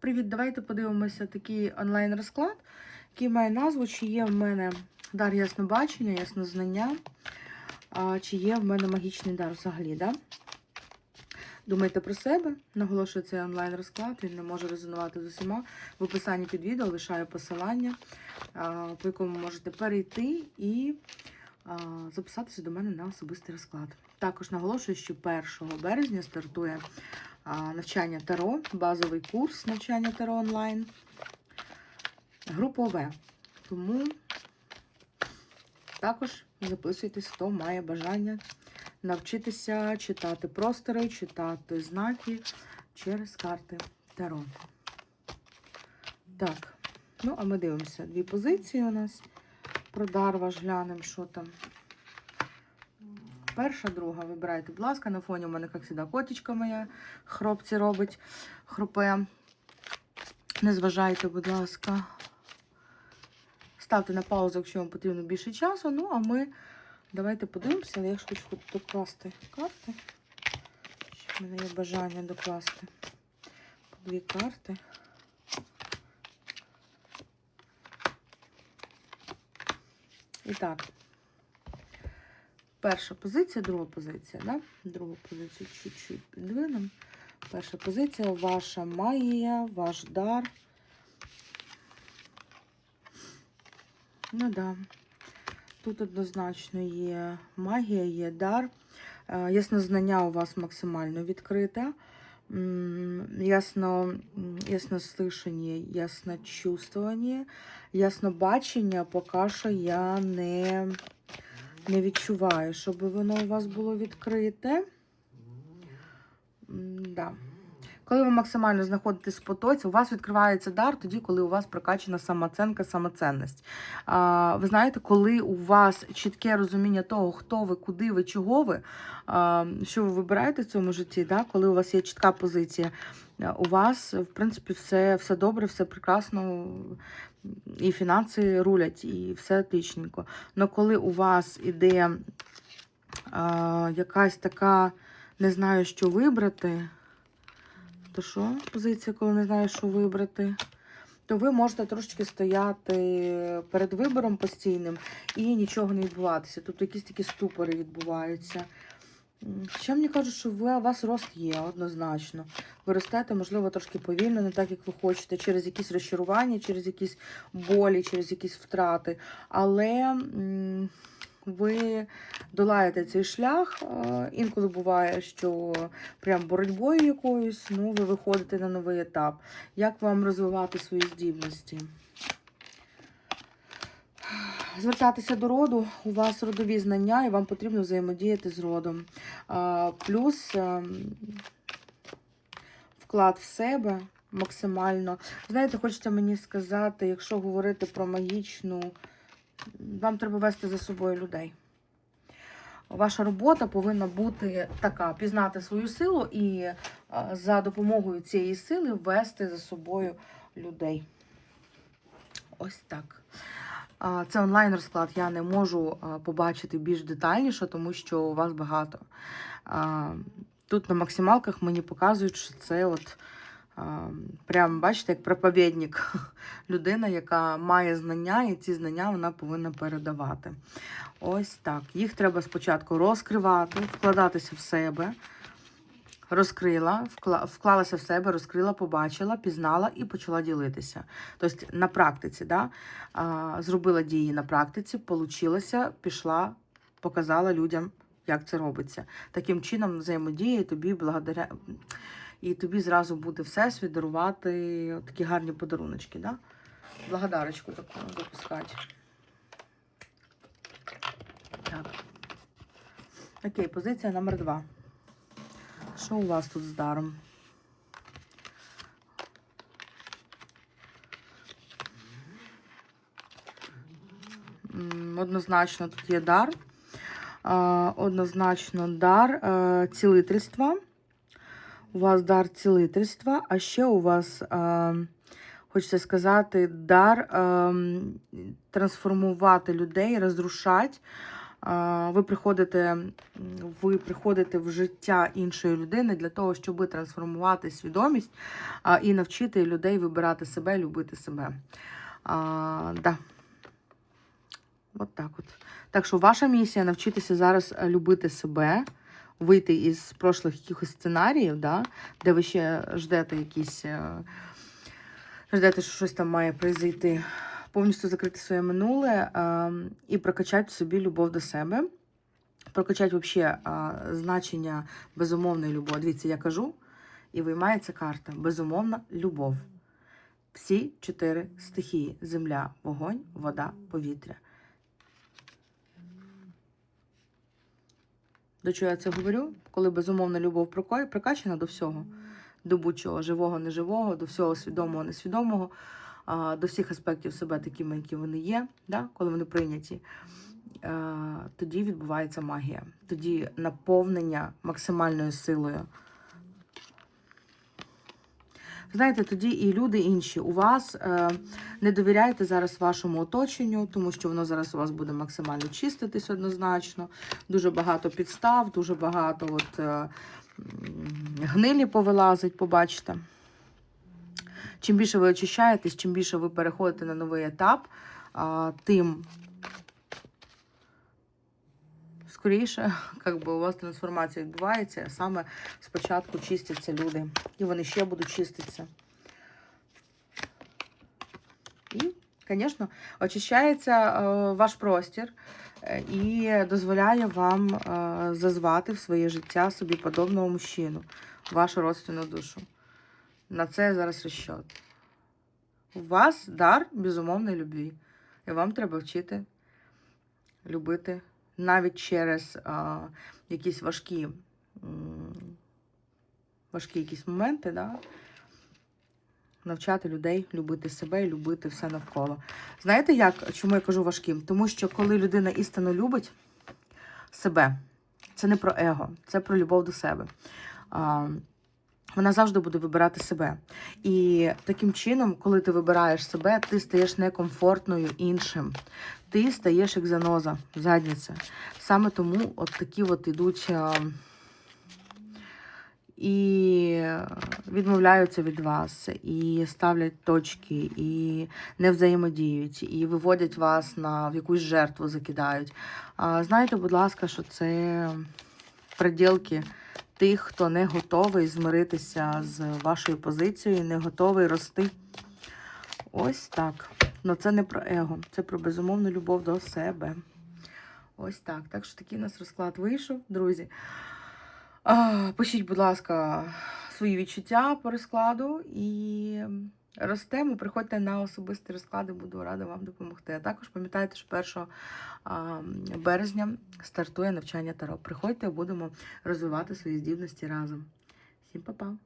Привіт, давайте подивимося такий онлайн-розклад, який має назву, чи є в мене дар яснобачення, яснознання, чи є в мене магічний дар взагалі. Да? Думайте про себе, наголошую цей онлайн-розклад, він не може резонувати з усіма. В описанні під відео лишаю посилання, по якому можете перейти і записатися до мене на особистий розклад. Також наголошую, що 1 березня стартує навчання Таро, базовий курс навчання Таро онлайн. Група ОВ. Тому також записуйтесь, хто має бажання навчитися читати простори, читати знаки через карти Таро. Так, ну, а ми дивимося. Дві позиції у нас. Про дар ваш глянемо, що там. Перша, друга, вибирайте, будь ласка, на фоні у мене, як завжди, котичка моя хропці робить, хропе. Не зважайте, будь ласка. Ставте на паузу, якщо вам потрібно більше часу. Ну, а ми давайте подивимося, але я ж хочу докласти карти. Щоб в мене є бажання докласти по дві карти. І так. Перша позиція, друга позиція, да? Другу позицію чуть-чуть підвинемо. Перша позиція ваша магія, ваш дар. Ну да. Тут однозначно є магія, є дар. Е, Яснознання у вас максимально відкрите. М, Ясно, м, яснослышання, ясночувствування, яснобачення поки що я не не відчуваю, щоб воно у вас було відкрите. Да. Коли ви максимально знаходитесь в потоці, у вас відкривається дар тоді, коли у вас прокачана самооценка, самоценність. А, ви знаєте, коли у вас чітке розуміння того, хто ви, куди ви, чого ви, а, що ви вибираєте в цьому житті, да? коли у вас є чітка позиція, у вас, в принципі, все, все добре, все прекрасно, і фінанси рулять, і все отличненько. Но коли у вас іде а, якась така, не знаю, що вибрати, то що позиція, коли не знаю, що вибрати, то ви можете трошечки стояти перед вибором постійним і нічого не відбуватися. Тобто якісь такі ступори відбуваються. Хоча мені кажуть, що ви, у вас рост є однозначно. Ви ростете, можливо, трошки повільно, не так, як ви хочете, через якісь розчарування, через якісь болі, через якісь втрати. Але ви долаєте цей шлях. Е, Інколи буває, що прям боротьбою якоюсь, ну, ви виходите на новий етап. Як вам розвивати свої здібності? Звертатися до роду, у вас родові знання, і вам потрібно взаємодіяти з родом. Плюс ем, вклад в себе максимально. Знаєте, хочеться мені сказати, якщо говорити про магічну, вам треба вести за собою людей. Ваша робота повинна бути така: пізнати свою силу і за допомогою цієї сили вести за собою людей. Ось так. Це онлайн розклад. Я не можу побачити більш детальніше, тому що у вас багато. Тут на максималках мені показують, що це от прям, бачите, як проповідник. Людина, яка має знання, і ці знання вона повинна передавати. Ось так. Їх треба спочатку розкривати, вкладатися в себе. Розкрила, вклалася в себе, розкрила, побачила, пізнала і почала ділитися. Тобто на практиці, да? зробила дії на практиці, получилося, пішла, показала людям, як це робиться. Таким чином взаємодіє і тобі благодаря. І тобі зразу буде всесвіт дарувати такі гарні подаруночки, да? Благодарочку таку запускати. Так. Окей, позиція номер два. Що у вас тут з даром? Однозначно тут є дар. Однозначно дар е, цілительства. У вас дар цілительства, а ще у вас, е, хочеться сказати, дар е, трансформувати людей, розрушати ви приходите, ви приходите в життя іншої людини для того, щоб трансформувати свідомість і навчити людей вибирати себе, любити себе. А, да. От так от. Так що ваша місія навчитися зараз любити себе, вийти із прошлих якихось сценаріїв, да, де ви ще ждете якісь. е, Ждете, що щось там має произойти. Повністю закрити своє минуле е, і прокачати собі любов до себе. Прокачати взагалі значення безумовної любові. Дивіться, я кажу, і виймається карта. Безумовна любов. Всі чотири стихії: земля, вогонь, вода, повітря. До чого я це говорю? Коли безумовна любов прокачана до всього, до будь-чого живого, неживого, до всього свідомого, несвідомого, до всіх аспектів себе такими, які вони є, да? коли вони прийняті, тоді відбувається магія. Тоді наповнення максимальною силою. Знаєте, тоді і люди інші у вас е, не довіряйте зараз вашому оточенню, тому що воно зараз у вас буде максимально чиститись однозначно. Дуже багато підстав, дуже багато от, е, гнилі повилазить, побачите. Чим більше ви очищаєтесь, чим більше ви переходите на новий етап, тим скоріше, як би у вас трансформація відбувається, саме спочатку чистяться люди. І вони ще будуть чиститися. І, звісно, очищається е, ваш простір е, і дозволяє вам е, зазвати в своє життя собі подобного мужчину, вашу родственну душу. На це зараз розчет. У вас дар безумовної любві. І вам треба вчити любити навіть через а, якісь важкі, важкі якісь моменти, да? навчати людей любити себе і любити все навколо. Знаєте, як, чому я кажу важким? Тому що коли людина істинно любить себе, це не про его, це про любов до себе. А, вона завжди буде вибирати себе. І таким чином, коли ти вибираєш себе, ти стаєш некомфортною іншим. Ти стаєш як заноза, задниця. Саме тому от такі от ідуть і відмовляються від вас, і ставлять точки, і не взаємодіють, і виводять вас на в якусь жертву, закидають. Знаєте, будь ласка, що це приділки тих, хто не готовий змиритися з вашою позицією, не готовий рости. Ось так. Ну це не про его, це про безумовну любов до себе. Ось так. Так що такий у нас розклад вийшов, друзі. Пишіть, будь ласка, свої відчуття по розкладу і ростемо. Приходьте на особисті розклади, буду рада вам допомогти. А також пам'ятайте, що 1 березня стартує навчання Таро. Приходьте, будемо розвивати свої здібності разом. Всім па-па!